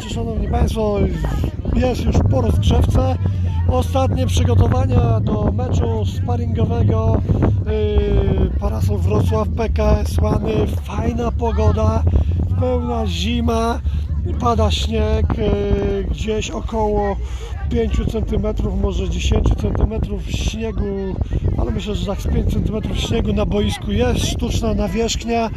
Szanowni Państwo, jest już po rozgrzewce. Ostatnie przygotowania do meczu sparingowego yy, Parasol Wrocław PKS Łany. Fajna pogoda, pełna zima, pada śnieg, yy, gdzieś około 5 cm, może 10 cm śniegu, ale myślę, że tak z 5 cm śniegu na boisku jest, sztuczna nawierzchnia.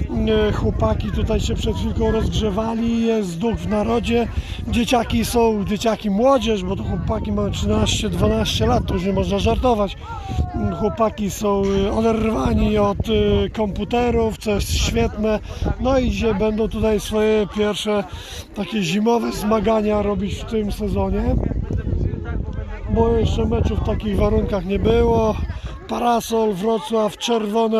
Yy, Chłopaki tutaj się przed chwilką rozgrzewali, jest duch w narodzie. Dzieciaki są, dzieciaki młodzież, bo to chłopaki mają 13-12 lat, to już nie można żartować. Yy, Chłopaki są yy, oderwani od yy, komputerów, co jest świetne. No i dzisiaj będą tutaj swoje pierwsze takie zimowe zmagania robić w tym sezonie bo jeszcze meczu w takich warunkach nie było. Parasol, Wrocław, czerwone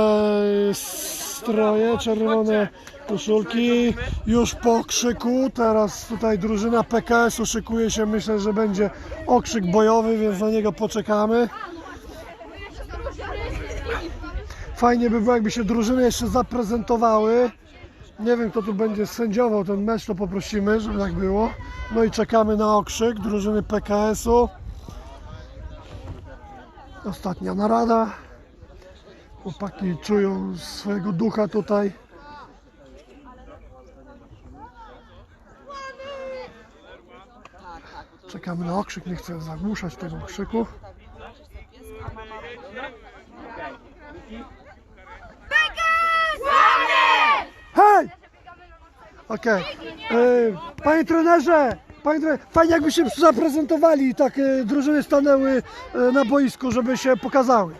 stroje, czerwone koszulki. Już po krzyku, teraz tutaj drużyna PKS-u szykuje się, myślę, że będzie okrzyk bojowy, więc na niego poczekamy. Fajnie by było, jakby się drużyny jeszcze zaprezentowały. Nie wiem, kto tu będzie sędziował ten mecz, to poprosimy, żeby tak było. No i czekamy na okrzyk drużyny PKS-u. Ostatnia narada. Chłopaki czują swojego ducha tutaj. Czekamy na okrzyk, nie chcę zagłuszać tego krzyku. Hej! Okej. E, Panie trenerze, panie fajnie jakby się zaprezentowali, tak e, drużyny stanęły e, na boisku, żeby się pokazały.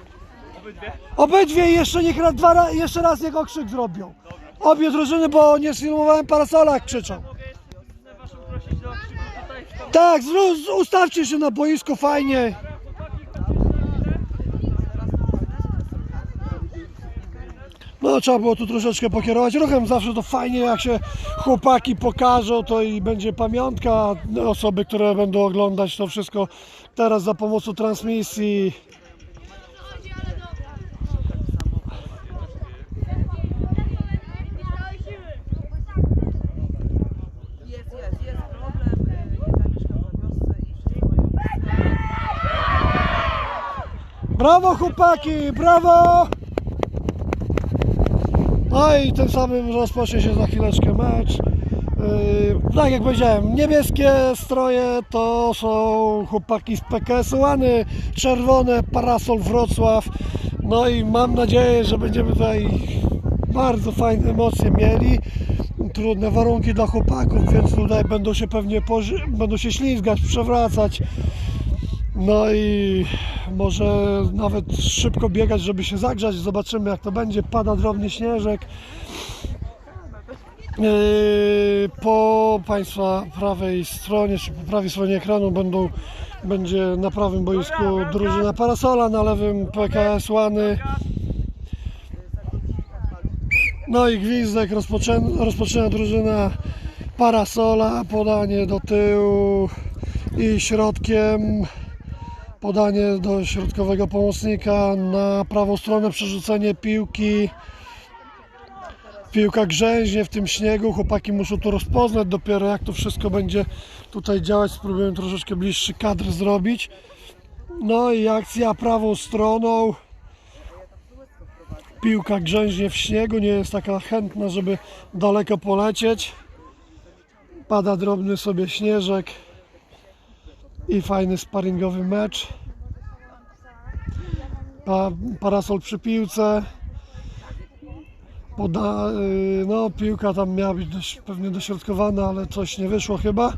Obydwie? Obydwie i jeszcze niech raz, dwa, ra- jeszcze raz niech okrzyk zrobią. Obie drużyny, bo nie sfilmowałem parasola, jak krzyczą. Waszą prosić do okrzyku tutaj w to. Tak, zru- ustawcie się na boisku fajnie. No trzeba było tu troszeczkę pokierować ruchem, zawsze to fajnie jak się chłopaki pokażą, to i będzie pamiątka. Osoby, które będą oglądać to wszystko teraz za pomocą transmisji. Jest, jest, jest problem. y, Nie zamieszkał w wiosce i wszystko mają. Brawo chłopaki, brawo! No i tym samym rozpocznie się za chwileczkę mecz. Yy, tak jak powiedziałem, niebieskie stroje to są chłopaki z PKS-u Łany, czerwone parasol Wrocław. No i mam nadzieję, że będziemy tutaj bardzo fajne emocje mieli. Trudne warunki dla chłopaków, więc tutaj będą się pewnie poży- będą się ślizgać, przewracać. No i może nawet szybko biegać, żeby się zagrzać. Zobaczymy jak to będzie. Pada drobny śnieżek. Yy, Po Państwa prawej stronie, czy po prawej stronie ekranu będą, będzie na prawym boisku drużyna Parasola, na lewym PKS Łany. No i gwizdek rozpoczę- rozpoczyna drużyna Parasola, podanie do tyłu i środkiem podanie do środkowego pomocnika na prawą stronę przerzucenie piłki. Piłka grzęźnie w tym śniegu chłopaki muszą to rozpoznać. Dopiero jak to wszystko będzie tutaj działać spróbuję troszeczkę bliższy kadr zrobić. No i akcja prawą stroną. Piłka grzęźnie w śniegu nie jest taka chętna żeby daleko polecieć. Pada drobny sobie śnieżek i fajny sparingowy mecz. Pa, parasol przy piłce. Poda, y, no, piłka tam miała być dość, pewnie dośrodkowana, ale coś nie wyszło chyba.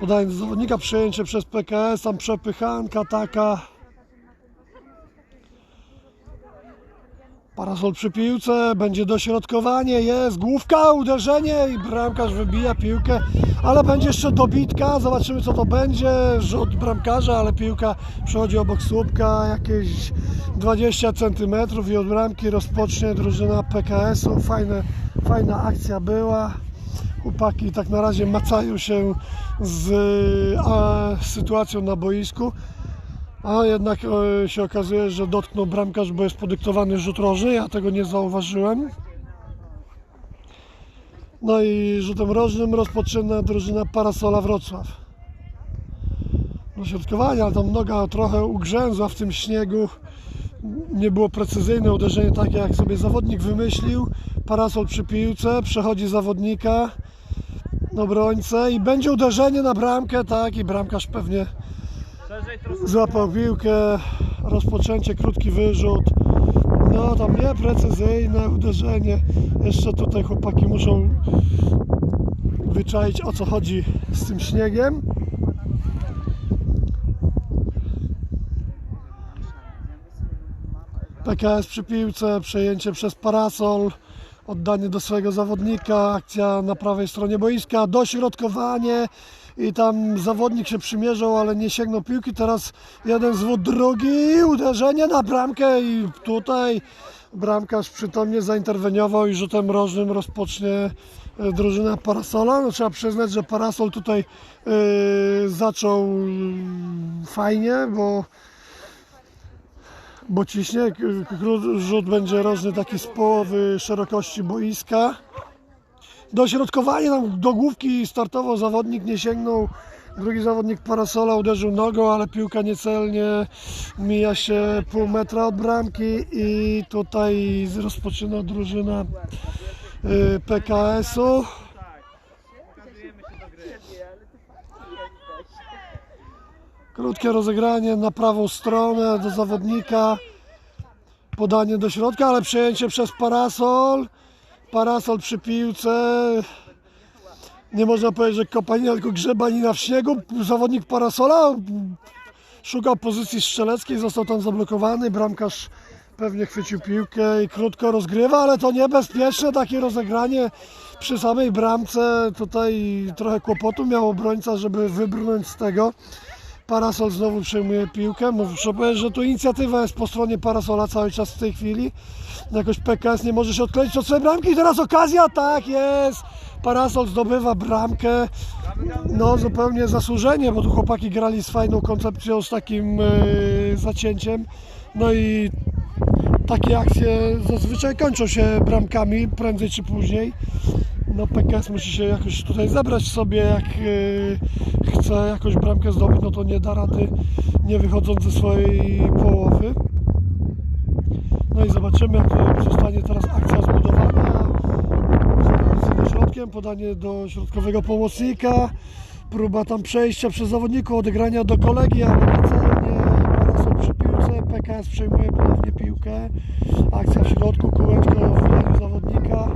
Podanie do zawodnika, przejęcie przez PKS, tam przepychanka taka. Parasol przy piłce, będzie dośrodkowanie, jest główka, uderzenie i bramkarz wybija piłkę, ale będzie jeszcze dobitka, zobaczymy co to będzie, rzut bramkarza, ale piłka przechodzi obok słupka, jakieś 20 cm i od bramki rozpocznie drużyna PKS-u, Fajne, fajna akcja była. Chłopaki tak na razie macają się z sytuacją na boisku. A jednak e, się okazuje, że dotknął bramkarz, bo jest podyktowany rzut rożny. Ja tego nie zauważyłem. No i rzutem rożnym rozpoczyna drużyna Parasola Wrocław. Dośrodkowanie, ale tam noga trochę ugrzęzła w tym śniegu. Nie było precyzyjne uderzenie takie, jak sobie zawodnik wymyślił. Parasol przy piłce, przechodzi zawodnika, obrońcę i będzie uderzenie na bramkę, tak, i bramkarz pewnie. Złapał piłkę, rozpoczęcie, krótki wyrzut. No tam nieprecyzyjne uderzenie. Jeszcze tutaj chłopaki muszą wyczaić o co chodzi z tym śniegiem. PKS przy piłce, przejęcie przez parasol, oddanie do swojego zawodnika, akcja na prawej stronie boiska, dośrodkowanie i tam zawodnik się przymierzał, ale nie sięgnął piłki. Teraz jeden zwód, drugi, uderzenie na bramkę i tutaj bramkarz przytomnie zainterweniował i rzutem rożnym rozpocznie e, drużyna Parasola. No, trzeba przyznać, że Parasol tutaj e, zaczął mm, fajnie, bo bo ciśnie. Rzut będzie rożny taki z połowy szerokości boiska. Dośrodkowanie tam do główki startował zawodnik, nie sięgnął. Drugi zawodnik parasola uderzył nogą, ale piłka niecelnie mija się pół metra od bramki i tutaj rozpoczyna drużyna y, PKS-u. Krótkie rozegranie na prawą stronę do zawodnika. Podanie do środka, ale przejęcie przez parasol. Parasol przy piłce. Nie można powiedzieć, że kopanina, tylko grzebanina w śniegu. Zawodnik parasola szukał pozycji strzeleckiej, został tam zablokowany. Bramkarz pewnie chwycił piłkę i krótko rozgrywa, ale to niebezpieczne takie rozegranie przy samej bramce. Tutaj trochę kłopotu miał obrońca, żeby wybrnąć z tego. Parasol znowu przejmuje piłkę. Muszę powiedzieć, że tu inicjatywa jest po stronie Parasola cały czas w tej chwili. Jakoś PKS nie może się odkleić od swojej bramki. I teraz okazja, tak jest. Parasol zdobywa bramkę. No zupełnie zasłużenie, bo tu chłopaki grali z fajną koncepcją, z takim e, zacięciem. No i takie akcje zazwyczaj kończą się bramkami, prędzej czy później. No PKS musi się jakoś tutaj zebrać sobie, jak e, chce jakąś bramkę zdobyć, no to nie da rady, nie wychodząc ze swojej połowy. No i zobaczymy, jak zostanie teraz akcja zbudowana. Środkiem, podanie do środkowego pomocnika. Próba tam przejścia przez zawodników, odegrania do kolegi, ale niecelnie. Parasol przy piłce, PKS przejmuje ponownie piłkę. Akcja w środku, kółeczko w zawodnika.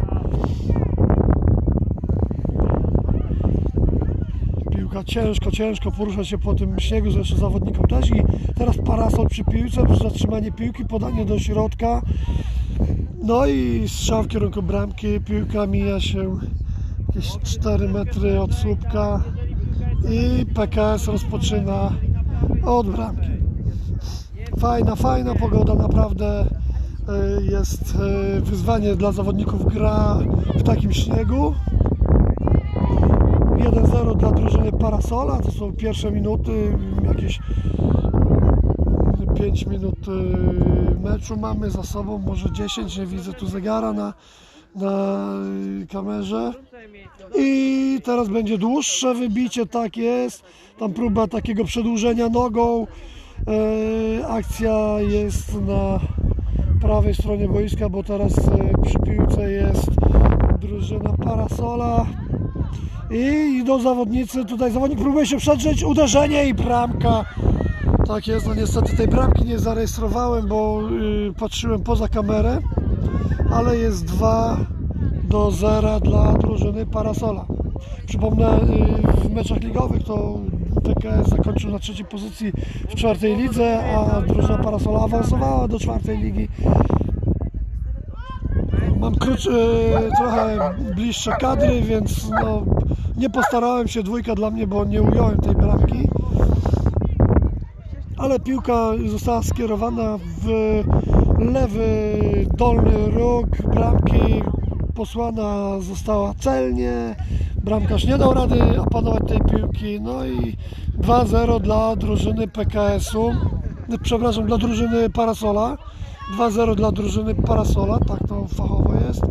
Piłka ciężko, ciężko porusza się po tym śniegu, zresztą zawodnikom też. I teraz parasol przy piłce, zatrzymanie piłki, podanie do środka. No i strzał w kierunku bramki, piłka mija się jakieś 4 metry od słupka i PKS rozpoczyna od bramki. Fajna, fajna pogoda, naprawdę y, jest y, wyzwanie dla zawodników gra w takim śniegu. 1-0 dla drużyny Parasola, to są pierwsze minuty, jakieś 5 minut y, meczu mamy za sobą, może 10, nie widzę tu zegara na, na y, kamerze. I teraz będzie dłuższe wybicie, tak jest. Tam próba takiego przedłużenia nogą. E, akcja jest na prawej stronie boiska, bo teraz e, przy piłce jest drużyna Parasola. I idą zawodnicy, tutaj zawodnik próbuje się przedrzeć, uderzenie i bramka. Tak jest, no niestety tej bramki nie zarejestrowałem, bo y, patrzyłem poza kamerę, ale jest 2 do 0 dla drużyny Parasola. Przypomnę, y, w meczach ligowych to PKS zakończył na trzeciej pozycji w czwartej lidze, a drużyna Parasola awansowała do czwartej ligi. Mam krótsz, y, trochę bliższe kadry, więc no, nie postarałem się, dwójka dla mnie, bo nie ująłem tej bramki. Ale piłka została skierowana w lewy dolny róg bramki. Posłana została celnie. Bramkarz nie dał rady opanować tej piłki. No i 2-0 dla drużyny PKS-u. Przepraszam, dla drużyny Parasola. 2-0 dla drużyny Parasola, tak to fachowo jest.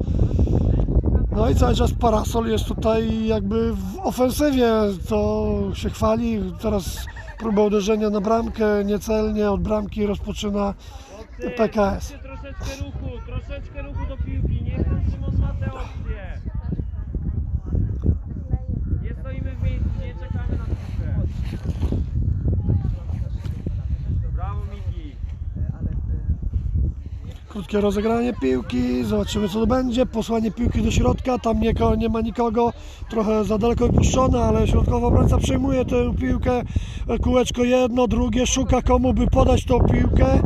No i cały czas parasol jest tutaj jakby w ofensywie, to się chwali. Teraz próba uderzenia na bramkę, niecelnie od bramki rozpoczyna PKS. Troszeczkę ruchu, troszeczkę ruchu do piłki. Niech Szymon ma te opcje. Nie stoimy w miejscu, nie czekamy na piłkę. Brawo Miki. Ale e, Krótkie rozegranie piłki, zobaczymy co to będzie. Posłanie piłki do środka, tam nie, nie ma nikogo, trochę za daleko wypuszczone, ale środkowy obrońca przejmuje tę piłkę. Kółeczko jedno, drugie, szuka komu by podać tą piłkę.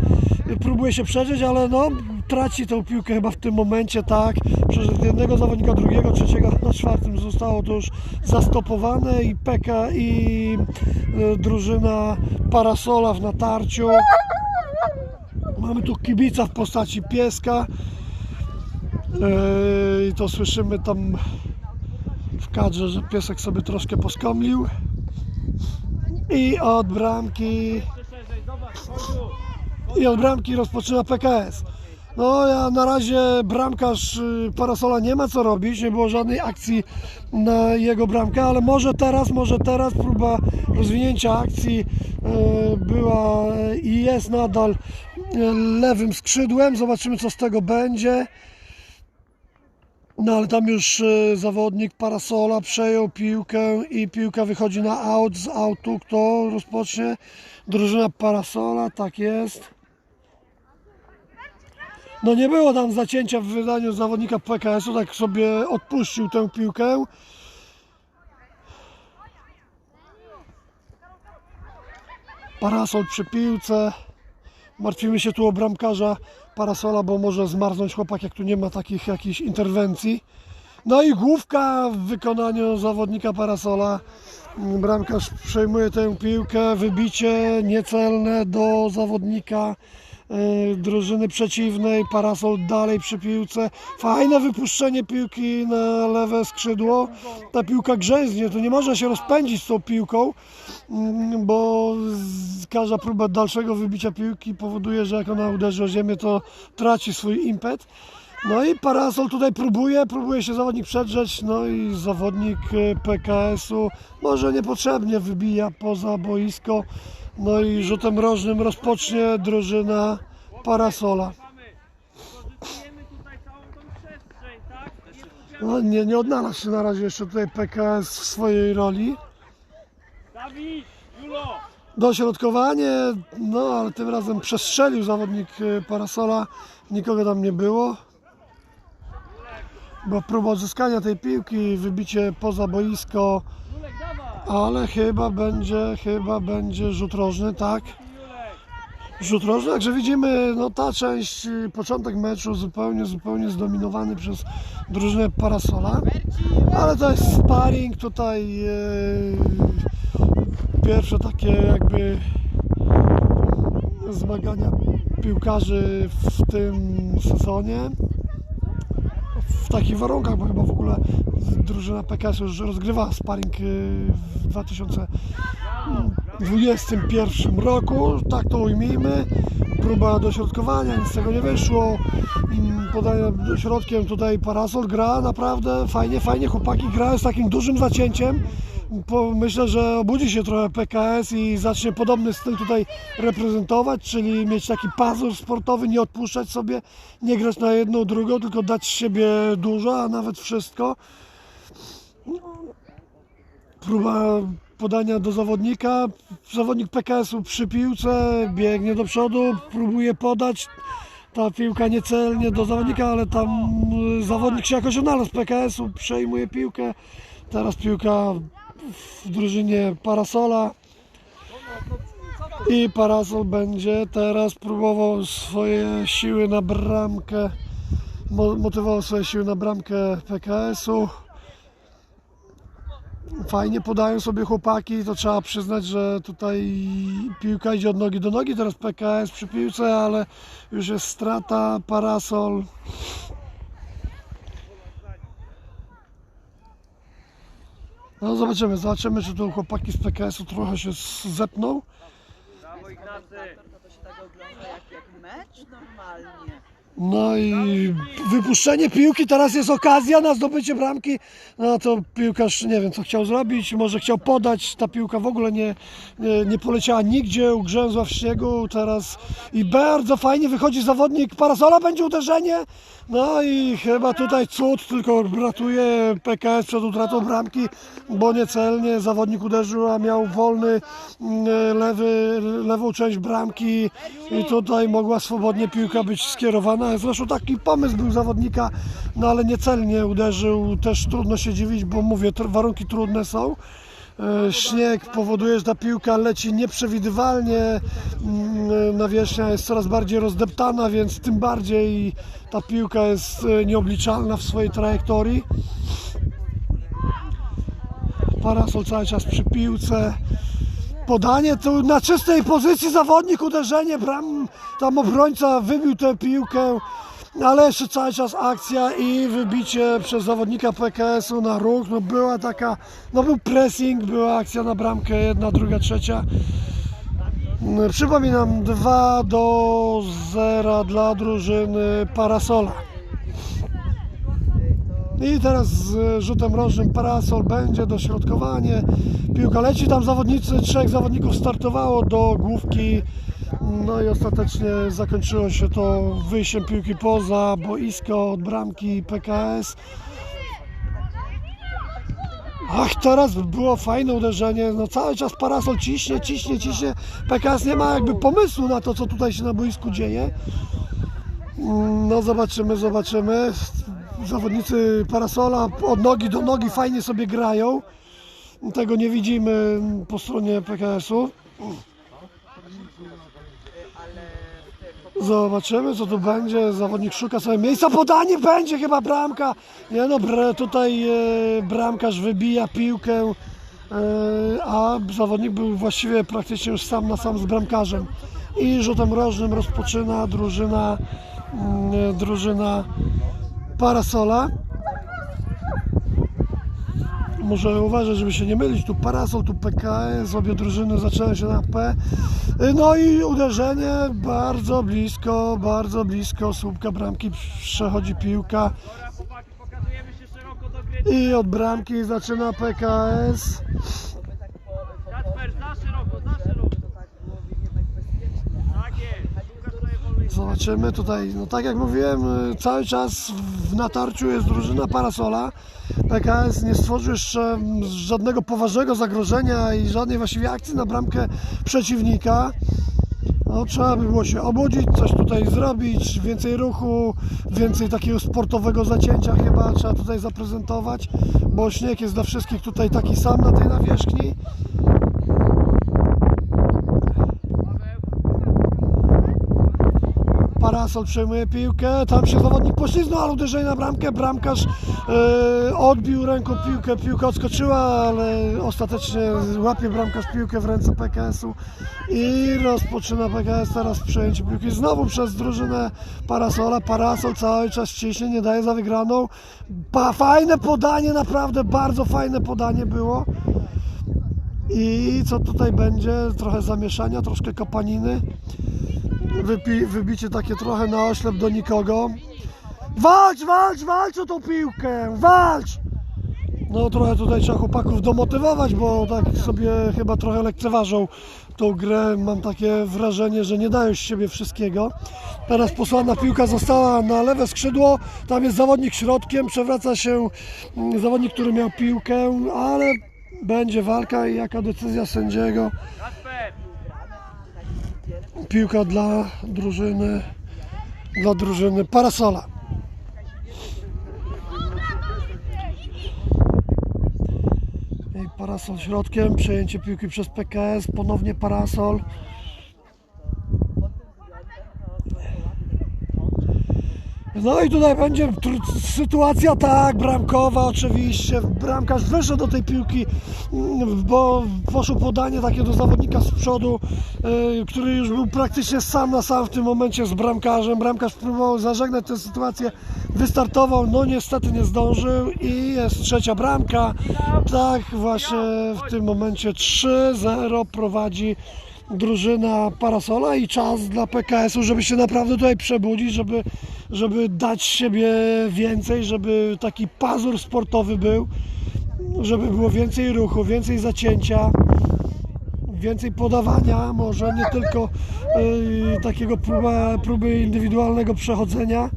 Próbuje się przeżyć, ale no traci tę piłkę chyba w tym momencie, tak. Przez jednego zawodnika, drugiego, trzeciego, na czwartym zostało to już zastopowane i Peka i y, drużyna Parasola w natarciu. Mamy tu kibica w postaci pieska. I to słyszymy tam w kadrze, że piesek sobie troszkę poskomlił. I od bramki, i od bramki rozpoczyna PKS. No ja na razie bramkarz y, Parasola nie ma co robić, nie było żadnej akcji na jego bramkę, ale może teraz, może teraz próba rozwinięcia akcji y, była i jest nadal lewym skrzydłem. Zobaczymy co z tego będzie. No ale tam już y, zawodnik Parasola przejął piłkę i piłka wychodzi na aut. Z autu kto rozpocznie? Drużyna Parasola, tak jest. No nie było tam zacięcia w wydaniu zawodnika PKS-u, tak sobie odpuścił tę piłkę. Parasol przy piłce. Martwimy się tu o bramkarza Parasola, bo może zmarznąć chłopak, jak tu nie ma takich jakichś interwencji. No i główka w wykonaniu zawodnika Parasola. Bramkarz przejmuje tę piłkę, wybicie niecelne do zawodnika drużyny przeciwnej. Parasol dalej przy piłce. Fajne wypuszczenie piłki na lewe skrzydło. Ta piłka grzęznie, tu nie można się rozpędzić z tą piłką, mm, bo każda próba dalszego wybicia piłki powoduje, że jak ona uderzy o ziemię, to traci swój impet. No i parasol tutaj próbuje, próbuje się zawodnik przedrzeć, no i zawodnik e, PKS-u może niepotrzebnie wybija poza boisko, no i rzutem rożnym rozpocznie drużyna parasola. No nie, nie odnalazł się na razie jeszcze tutaj PKS w swojej roli. Dośrodkowanie, no ale tym razem przestrzelił zawodnik e, parasola, nikogo tam nie było. Bo próba odzyskania tej piłki, wybicie poza boisko, ale chyba będzie, chyba będzie rzut rożny, tak? Rzut rożny, także widzimy, no ta część, y, początek meczu zupełnie, zupełnie zdominowany przez drużynę Parasola. Ale to jest sparring tutaj, e, pierwsze takie jakby zmagania piłkarzy w tym sezonie. Takich warunkach, bo chyba w ogóle drużyna PKS już rozgrywa sparring e, w 2000 2021 roku, tak to ujmijmy. Próba dośrodkowania, nic z tego nie wyszło. Podanie środkiem tutaj parasol gra naprawdę fajnie, fajnie. Chłopaki grają z takim dużym zacięciem. Myślę, że obudzi się trochę PKS i zacznie podobny styl tutaj reprezentować, czyli mieć taki pazur sportowy, nie odpuszczać sobie, nie grać na jedną, drugą, tylko dać siebie dużo, a nawet wszystko próba podania do zawodnika. Zawodnik PKS-u przy piłce biegnie do przodu, próbuje podać. Ta piłka niecelnie do zawodnika, ale tam y, zawodnik się jakoś odnalazł. PKS-u przejmuje piłkę. Teraz piłka w drużynie Parasola. I Parasol będzie teraz próbował swoje siły na bramkę. mo- Motywował swoje siły na bramkę PKS-u. Fajnie podają sobie chłopaki, to trzeba przyznać, że tutaj piłka idzie od nogi do nogi, teraz PKS przy piłce, ale już jest strata, parasol. No zobaczymy, zobaczymy czy tu chłopaki z PKS-u trochę się zepną. Brawo Ignacy. to, się tak ogląda jak, jak mecz normalnie. No i wypuszczenie piłki, teraz jest okazja na zdobycie bramki. No to piłkarz nie wiem co chciał zrobić, może chciał podać, ta piłka w ogóle nie, nie, nie poleciała nigdzie, ugrzęzła w śniegu teraz i bardzo fajnie wychodzi zawodnik parasola, będzie uderzenie. No i chyba tutaj cud tylko ratuje PKS przed utratą bramki, bo niecelnie zawodnik uderzył, a miał wolny mm, lewy, lewą część bramki i tutaj mogła swobodnie piłka być skierowana. Zresztą taki pomysł był zawodnika, no ale niecelnie uderzył. Też trudno się dziwić, bo mówię, warunki trudne są. E, Śnieg powoduje, że ta piłka leci nieprzewidywalnie, mm, nawierzchnia jest coraz bardziej rozdeptana, więc tym bardziej ta piłka jest e, nieobliczalna w swojej trajektorii. Parasol cały czas przy piłce. Podanie tu na czystej pozycji zawodnik, uderzenie, bram, tam obrońca wybił tę piłkę, ale jeszcze cały czas akcja i wybicie przez zawodnika PKS-u na ruch. No była taka, no był pressing, była akcja na bramkę, jedna, druga, trzecia. Mm, Przypominam, 2 do 0 dla drużyny Parasola. I teraz z rzutem rożnym parasol będzie dośrodkowanie. Piłka leci, tam zawodnicy, trzech zawodników startowało do główki. No i ostatecznie zakończyło się to wyjściem piłki poza boisko od bramki PKS. Ach, teraz było fajne uderzenie. No cały czas parasol ciśnie, ciśnie, ciśnie. PKS nie ma jakby pomysłu na to, co tutaj się na boisku dzieje. No zobaczymy, zobaczymy. Zawodnicy parasola od nogi do nogi fajnie sobie grają. Tego nie widzimy po stronie PKS-u. Zobaczymy co tu będzie. Zawodnik szuka sobie miejsca. Podanie będzie chyba bramka. Nie no, tutaj e, bramkarz wybija piłkę, e, a zawodnik był właściwie praktycznie już sam na sam z bramkarzem. I rzutem rożnym rozpoczyna drużyna, mm, drużyna parasola. Muszę uważać, żeby się nie mylić. Tu parasol, tu PKS, obie drużyny zaczęły się na P. No i uderzenie bardzo blisko, bardzo blisko słupka bramki przechodzi piłka i od bramki zaczyna PKS. Zobaczymy tutaj, no tak jak mówiłem, y, cały czas w natarciu jest drużyna Parasola. PKS nie stworzył jeszcze mm, żadnego poważnego zagrożenia i żadnej właściwie akcji na bramkę przeciwnika. No, trzeba by było się obudzić, coś tutaj zrobić, więcej ruchu, więcej takiego sportowego zacięcia chyba trzeba tutaj zaprezentować, bo śnieg jest dla wszystkich tutaj taki sam na tej nawierzchni. Parasol przejmuje piłkę, tam się zawodnik poślizgnął, ale uderzenie na bramkę, bramkarz e, odbił ręką piłkę, piłka odskoczyła, ale ostatecznie łapie bramkarz piłkę w ręce PKS-u i rozpoczyna PKS teraz przejęcie piłki znowu przez drużynę Parasola, Parasol cały czas ciśnie, nie daje za wygraną, pa, fajne podanie, naprawdę bardzo fajne podanie było. I co tutaj będzie, trochę zamieszania, troszkę kopaniny wypi, wybicie takie trochę na oślep do nikogo. Walcz, walcz, walcz o tą piłkę, walcz! No trochę tutaj trzeba chłopaków domotywować, bo tak sobie chyba trochę lekceważą tą grę. Mam takie wrażenie, że nie dają z siebie wszystkiego. Teraz posłana piłka została na lewe skrzydło. Tam jest zawodnik środkiem, przewraca się mm, zawodnik, który miał piłkę, ale będzie walka i jaka decyzja sędziego. Piłka dla drużyny dla drużyny Parasola. I parasol środkiem, przejęcie piłki przez PKS, ponownie parasol. No i tutaj będzie sytuacja tak, bramkowa oczywiście. Bramkarz wyszedł do tej piłki, mm, bo poszło podanie takie do zawodnika z przodu, y, który już był praktycznie sam na sam w tym momencie z bramkarzem. Bramkarz próbował zażegnać tę sytuację, wystartował, no niestety nie zdążył i jest trzecia bramka. Tak właśnie w tym momencie 3-0 prowadzi drużyna Parasola i czas dla PKS-u, żeby się naprawdę tutaj przebudzić, żeby żeby dać siebie więcej, żeby taki pazur sportowy był, żeby było więcej ruchu, więcej zacięcia, więcej podawania, może nie tylko y, takiego próba, próby indywidualnego przechodzenia.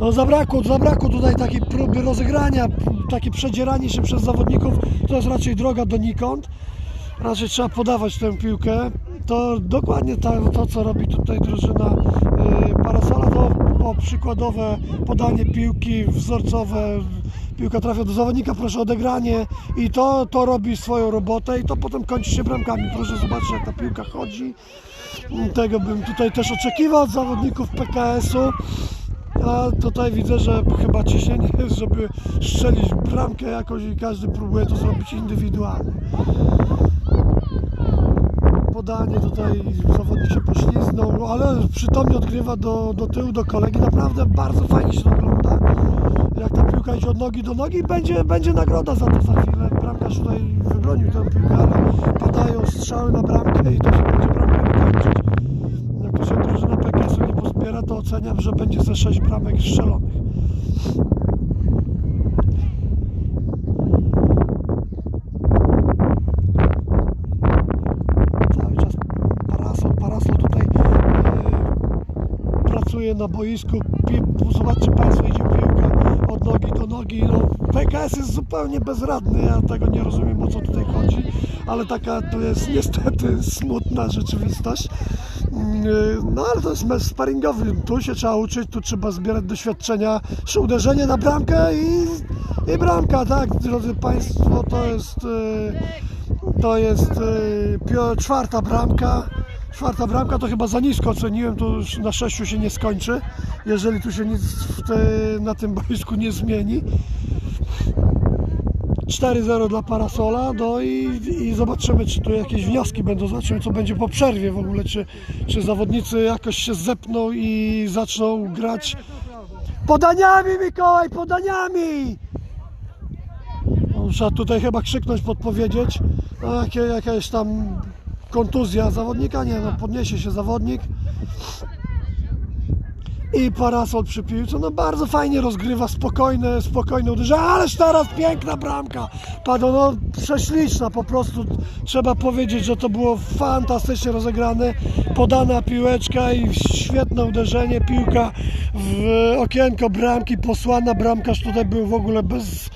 No zabrakło, zabrakło tutaj takiej próby rozegrania, takie przedzieranie się przez zawodników, to jest raczej droga donikąd. Raczej trzeba podawać tę piłkę. To dokładnie to, co robi tutaj drużyna Parasola, to o, przykładowe podanie piłki, wzorcowe, piłka trafia do zawodnika, proszę o odegranie i to, to robi swoją robotę i to potem kończy się bramkami. Proszę zobaczyć jak ta piłka chodzi. Tego bym tutaj też oczekiwał od zawodników PKS-u. A tutaj widzę, że chyba ciśnienie jest, żeby strzelić bramkę jakoś i każdy próbuje to zrobić indywidualnie. Podanie tutaj zawodnik się pośliznął, ale przytomnie odgrywa do, do tyłu, do kolegi. Naprawdę bardzo fajnie się to ogląda. Jak ta piłka idzie od nogi do nogi, będzie, będzie nagroda za to za chwilę. Bramkarz tutaj wybronił tę piłkę, ale padają strzały na bramkę i to się będzie bramkę kończyć. Jak to się drużyna PKS-u nie pozbiera, to oceniam, że będzie ze 6 bramek strzelonych. Cały czas parasol, parasol tutaj e, pracuje na boisku. Zobaczcie Państwo, idzie piłka od nogi do nogi. No, PKS jest zupełnie bezradny, ja tego nie rozumiem o co tutaj chodzi, ale taka to jest niestety smutna rzeczywistość. Mm, No ale to jest mecz sparingowy, tu się trzeba uczyć, tu trzeba zbierać doświadczenia, że uderzenie na bramkę i, i bramka, tak, drodzy Państwo, to jest, e, to jest pio- czwarta bramka. Czwarta bramka to chyba za nisko oceniłem, to już na sześciu się nie skończy, jeżeli tu się nic te, na tym boisku nie zmieni. 4-0 dla Parasola, no i, i zobaczymy, czy tu jakieś wnioski będą, zobaczymy, co będzie po przerwie w ogóle, czy, czy zawodnicy jakoś się zepną i zaczną grać podaniami, Mikołaj, podaniami! Trzeba tutaj chyba krzyknąć, podpowiedzieć, no, jakie, jakaś tam kontuzja zawodnika, nie no, podniesie się zawodnik. I parasol przy piłce, no bardzo fajnie rozgrywa, spokojne, spokojne uderzenie, ależ teraz piękna bramka, padło, no prześliczna po prostu, trzeba powiedzieć, że to było fantastycznie rozegrane, podana piłeczka i świetne uderzenie, piłka w okienko bramki, posłana, bramkarz tutaj był w ogóle bez,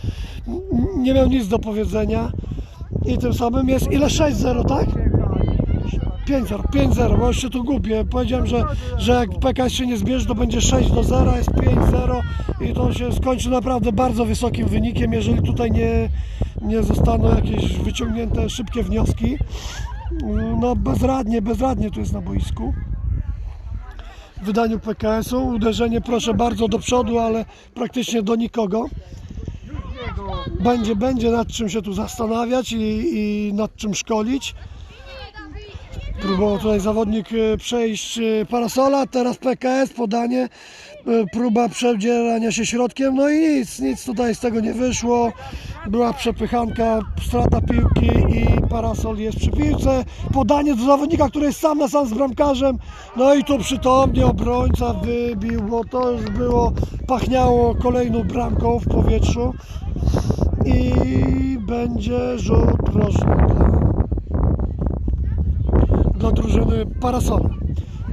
nie miał nic do powiedzenia. I tym samym jest ile? 6-0, tak? 5-0, 5-0, bo już się tu gubię. Powiedziałem, że, że jak PKS się nie zbierze, to będzie 6 do 0, jest 5-0 i to się skończy naprawdę bardzo wysokim wynikiem, jeżeli tutaj nie, nie zostaną jakieś wyciągnięte szybkie wnioski. No bezradnie, bezradnie tu jest na boisku. W wydaniu PKS-u uderzenie proszę bardzo do przodu, ale praktycznie do nikogo. Będzie, będzie nad czym się tu zastanawiać i, i nad czym szkolić. Próbował tutaj zawodnik e, przejść e, parasola, teraz PKS, podanie, e, próba przedzierania się środkiem, no i nic, nic tutaj z tego nie wyszło. Była przepychanka, strata piłki i parasol jest przy piłce. Podanie do zawodnika, który jest sam na sam z bramkarzem, no i tu przytomnie obrońca wybił, bo to już było, pachniało kolejną bramką w powietrzu. I będzie rzut rożny dla drużyny Parasola.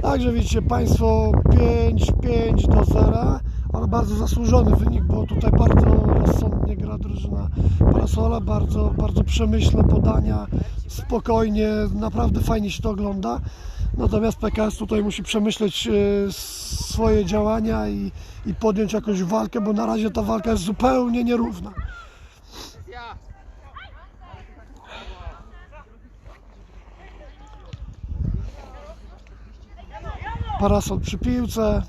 Także widzicie Państwo 5-5 do 0, ale bardzo zasłużony wynik, bo tutaj bardzo rozsądnie gra drużyna Parasola, bardzo, bardzo przemyślne podania, spokojnie, naprawdę fajnie się to ogląda. Natomiast PKS tutaj musi przemyśleć e, swoje działania i, i podjąć jakąś walkę, bo na razie ta walka jest zupełnie nierówna. Parasol przy piłce.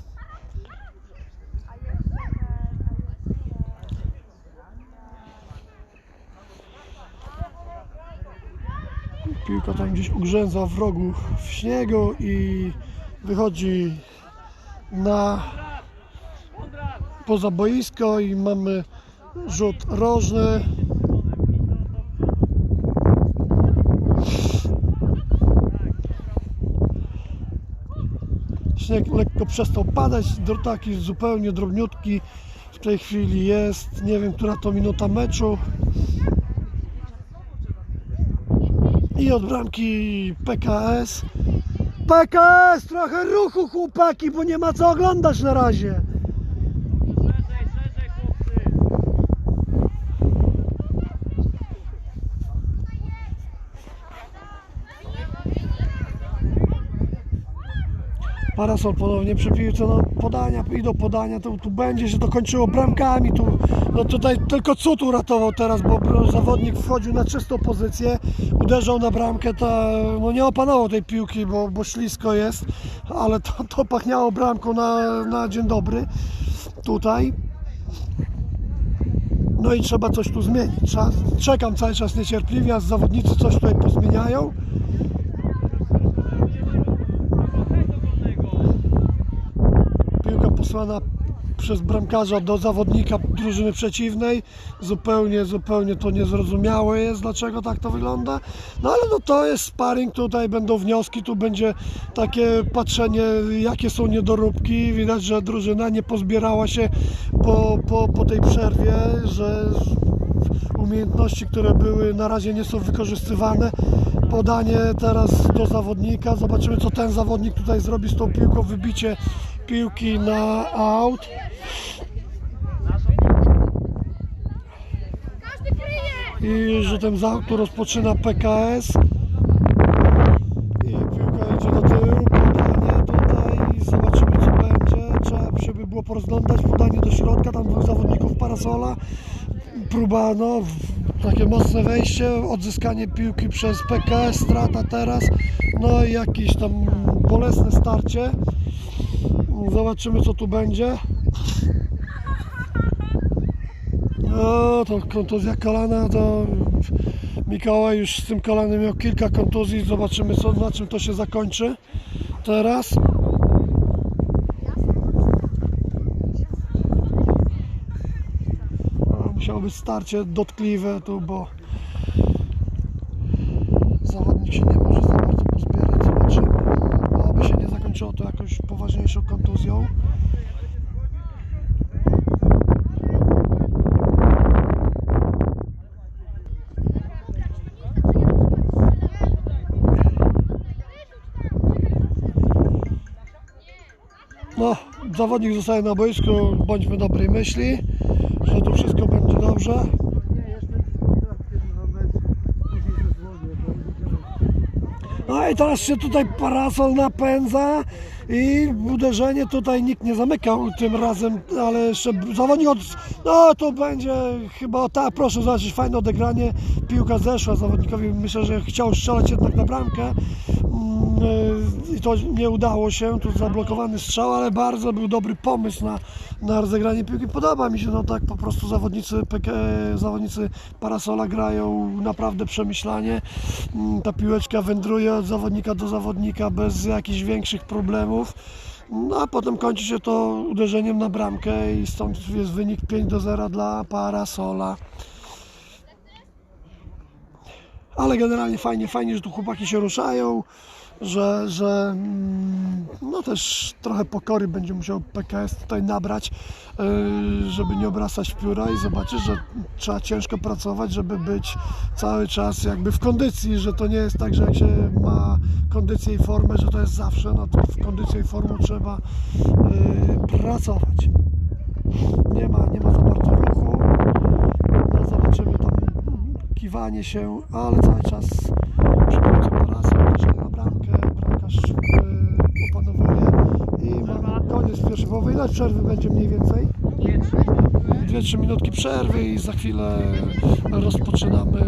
Piłka tam gdzieś ugrzęza w rogu w śniegu i wychodzi na poza boisko i mamy rzut rożny. Śnieg lekko przestał padać, taki zupełnie drobniutki w tej chwili jest. Nie wiem, która to minuta meczu. I od bramki PKS. PKS, trochę ruchu chłopaki, bo nie ma co oglądać na razie. Parasol ponownie przy piłce, no podania, idą podania, to tu będzie się to kończyło bramkami, tu, no tutaj tylko cud uratował teraz, bo zawodnik wchodził na czystą pozycję, uderzał na bramkę, to no nie opanował tej piłki, bo, bo ślisko jest, ale to, to pachniało bramką na, na dzień dobry tutaj. No i trzeba coś tu zmienić. Trzeba, czekam cały czas niecierpliwie, aż zawodnicy coś tutaj pozmieniają. Hej do wolnego. Posłana przez bramkarza do zawodnika drużyny przeciwnej. Zupełnie, zupełnie to niezrozumiałe jest, dlaczego tak to wygląda. No ale no to jest sparring, tutaj będą wnioski, tu będzie takie patrzenie, jakie są niedoróbki. Widać, że drużyna nie pozbierała się po, po, po tej przerwie, że umiejętności, które były na razie nie są wykorzystywane. Podanie teraz do zawodnika. Zobaczymy, co ten zawodnik tutaj zrobi z tą piłką. Wybicie piłki na out. I rzutem z autu rozpoczyna PKS. I piłka idzie do tyłu. Podanie tutaj. Zobaczymy, co będzie. Trzeba by było porozglądać. Podanie do środka. Tam dwóch zawodników parasola. Próba, no, takie mocne wejście. Odzyskanie piłki przez PKS. Strata teraz. No i jakieś tam bolesne starcie. Zobaczymy, co tu będzie. No, to kontuzja kolana, to Mikołaj już z tym kolanem miał kilka kontuzji. Zobaczymy, co, na czym to się zakończy teraz. No, Musiało być starcie dotkliwe tu, bo zawodnik się nie może za bardzo pozbierać. Zobaczymy. Oby się nie zakończyło to jakąś poważniejszą kontuzją. No, zawodnik zostaje na boisku, bądźmy dobrej myśli, że tu wszystko będzie dobrze. I teraz się tutaj parasol napędza i uderzenie tutaj nikt nie zamykał tym razem, ale jeszcze zawodnik od... No to będzie chyba tak, proszę zobaczyć, fajne odegranie, piłka zeszła zawodnikowi, myślę, że chciał strzelać jednak na bramkę i to nie udało się, tu zablokowany strzał, ale bardzo był dobry pomysł na, na rozegranie piłki. Podoba mi się, no tak po prostu zawodnicy, PK, zawodnicy Parasola grają naprawdę przemyślanie. Mm, Ta piłeczka wędruje od zawodnika do zawodnika bez jakichś większych problemów. No a potem kończy się to uderzeniem na bramkę i stąd jest wynik 5 do 0 dla Parasola. Ale generalnie fajnie, fajnie, że tu chłopaki się ruszają, że, że mm, no też trochę pokory będzie musiał PKS tutaj nabrać, yy, żeby nie obrastać w pióra i zobaczyć, że trzeba ciężko pracować, żeby być cały czas jakby w kondycji, że to nie jest tak, że jak się ma kondycję i formę, że to jest zawsze, no to w kondycję i formę trzeba yy, pracować. Nie ma, nie ma za bardzo ruchu. No, zobaczymy tam kiwanie się, ale cały czas przy piłce parasy, uderzenie na bramkę, yy, opanowuje i mamy koniec pierwszej połowy. Ile przerwy będzie mniej więcej? 2-3 minutki przerwy i za chwilę rozpoczynamy.